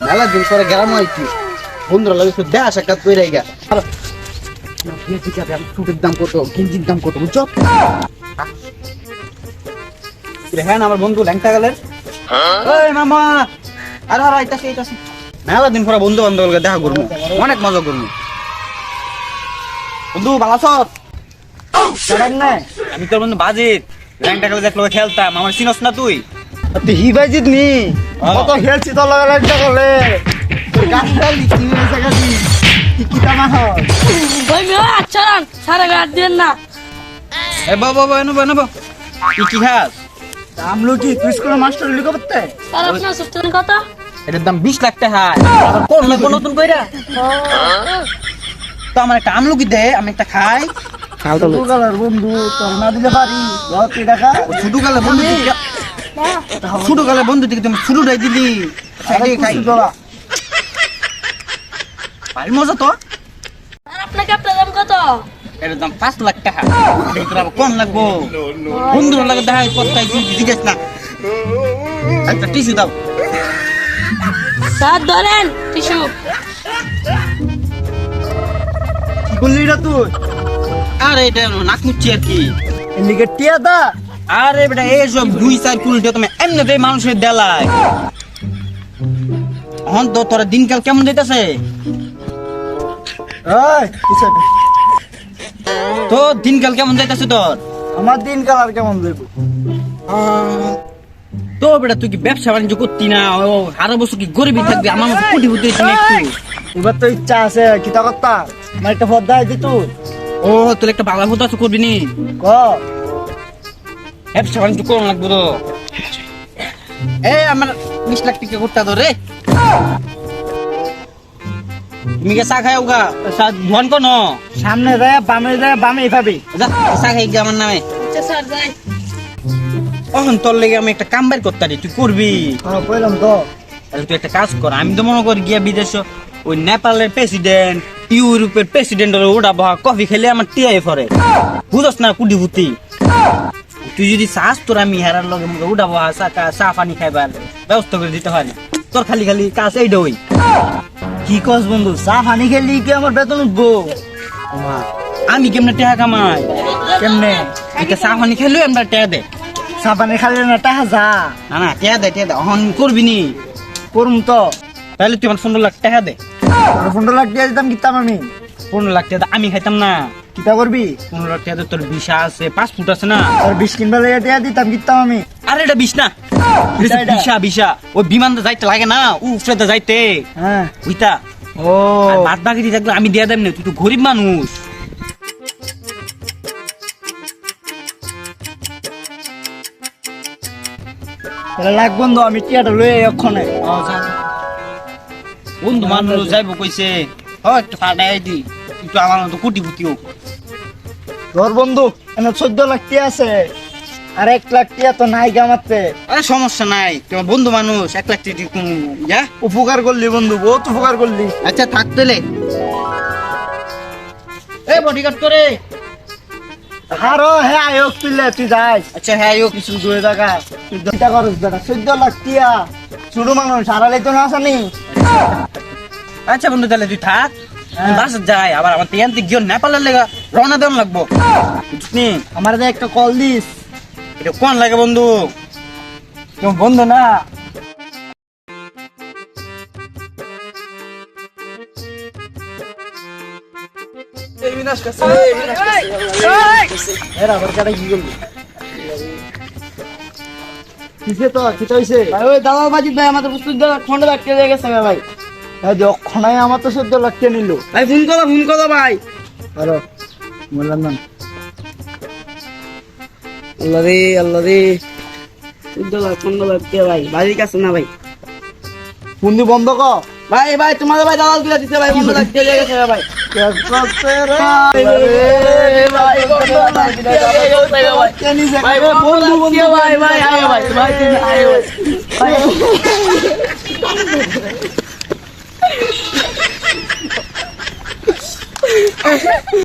মেলা দিন পরে গেলাম গ্রাম আইছি বন্ধুরা লাগে একটু দেয়া সাক্ষাৎ করে গা সুটের দাম কত গেঞ্জির দাম কত বুঝছ? হ্যাঁ আমার বন্ধু ল্যাংটা গেলের ওই মামা আরে আরে আইতাছি আইতাছি। মেলা দিন পরে বন্ধু বান্ধব দেখা করব। অনেক মজা করব। বন্ধু আছো? আমি তোর বন্ধু বাজিত। ল্যাংটা গেলে দেখল খেলতাম আমার চিনস না তুই? তুই হিবাই জিতনি? কত খেলছি তোর লগে লাগতে তোর কি হয়েছে গাছি কি কি তামা হয় ওই মেয়ে আচ্ছা সারা গাছ দেন না। এ বাবা বাবা এনো এনো কি কি খাস? আমলো তুই স্কুলে মাস্টার লিখে করতে? স্যার আপনার সুস্থের কত এটার দাম বিশ লাখ টাকা। আবার কোন লাগবো নতুন কইরা? তো আমার একটা আমলকি দে আমি একটা খাই। বন্ধু তোর না দিতে পারি। ছোট কালে বন্ধু ছোট কালে বন্ধু থেকে তুমি শুরুটাই দিলি মজা তো। আপনাকে আপনার দাম কত? এটার দাম পাঁচ লাখ টাকা। কোন লাগবো। বন্ধুর লাগে দেখা কোথায় কি জিজ্ঞেস না। একটা টিসু দাও। স্যার ধরেন টিস্যু করলি রে তুই? আরে এটা নাক মুচ্ছি আর কি এদিকে টিয়া দা। আরে বেটা এইসব দুই চার কুড়িটা তুমি এমনিতে মানুষের দেলায়। হন তো তোর দিনকাল কেমন যেতেছে তো দিনকাল কেমন যাইতেছে তোর? আমার দিন কালার কেমন দেব তো বেটা তুই কি ব্যবসা বাণিজ্য করতি না? ও আরও বছর কি গরিবই থাকবি আমার মতো কোটি হতে একটু? এবার তো ইচ্ছা আছে কিতা করতা আমার একটা পদ্মা দি তুই। ও তোর একটা বালা আছে করবি নি? ক? ব্যবসা বাণিজ্য করুন লাগবো তো। এ আমার বিশ লাখ টাকা করতে তো রে। তুমি কে চা কোন সামনে যায় বামে যায় বামে পাবি যা চা খাই আমার নামে। আচ্ছা স্যার যাই। তখন তোর লেগে আমি একটা কাম বের করতে পারি, তুই করবি। কইলাম তো। তাহলে তুই একটা কাজ কর আমি তো মনে করি গিয়া বিদেশ ওই নেপালের প্রেসিডেন্ট ইউরোপের প্রেসিডেন্ট ওটা বহা কফি খেলে আমার টিআই ফরে বুঝস না কুটি ভুতি তুই যদি চাস তোর আমি হেরার লগে মুখে উঠা বহা চা পানি খাইবার ব্যবস্থা করে দিতে হয় না। তোর খালি খালি কাজ এইটা ওই। কি কস বন্ধু চা পানি খেলি কি আমার বেতন উঠবো? আমি কেমনে টেহা কামাই? কেমনে? এটা চা পানি খেলেও আমরা টেহা দে। চা পানি খালি না টাকা যা। না না টেহা দে টেহা দে অহন করবি নি। করুম তো। তাহলে তুই আমার পনেরো লাখ টাকা দে। পনেরো লাখ দিয়ে দিতাম কিতাম আমি। পনেরো লাখ টাকা দে, আমি খাইতাম না। কিতা করবি? পনেরো লাখ টাকা তোর আছে পাসপোর্ট আছে না? তোর বিশ কিনবা লেগে দিয়ে দিতাম কিতাম আমি। আরে এটা বিষ না? বিশা বিশা ওই বিমান তো যাইতে লাগে না উফরে তো যাইতে। হ্যাঁ। ওইটা ও। বাদ বাকি দিয়ে থাকলে আমি দিয়ে দেব না তুই তো গরিব মানুষ। লাগ বন্ধু আমি টিয়াটা লয়ে এক্ষণে। বন্ধু মানুষ যাইব কইছে। ও একটু ফাটাই দি। একটু আমার মতো কুটি পুতিও তোর বন্ধু এনে চোদ্দ লাখ টিয়া আছে। আর এক লাখ টিয়া তো নাই গামাতে। আরে সমস্যা নাই তোমার বন্ধু মানুষ এক লাখ টাকা যা। উপকার করলি বন্ধু বহুত উপকার করলি। আচ্ছা থাক তাহলে। এই বডিগার্ড করে হারো হ্যাঁ আয়োগ পিলে তুই যাই। আচ্ছা হ্যাঁ কিছু দুই টাকা তুই চিন্তা করস বেটা চোদ্দ লাখ টিয়া। ছোট মানুষ হারালে তো না আসানি আচ্ছা বন্ধু তাহলে তুই থাক। বাস যাই আবার আমার তিয়ান গিয়ে নেপালের লেগা রওনা দেওয়ান লাগবো। আমার একটা কল দিস। এটা কোন লাগে বন্ধু? কেউ বন্ধু না। দাদা ভাই আমাদের প্রস্তুত খন্ড রাখতে দিয়ে গেছে ভাই। অক্ষণায় আমার তো চোদ্দ লাখ কে নিল। ভাই ফোন করো ফোন করো ভাই। আরও বললাম না। আল্লাহ রে আল্লাহ রে। চোদ্দ লাখ পনেরো লাখ কে ভাই। বাড়ির কাছে না ভাই। বন্ধু বন্ধ কর। ভাই ভাই তোমাদের ভাই দালালগুলা দিছে ভাই পনেরো লাখ দিয়ে গেছে ভাই। বন্ধু বন্ধু ভাই ভাই আয় ভাই ভাই আয় ভাই। Oh,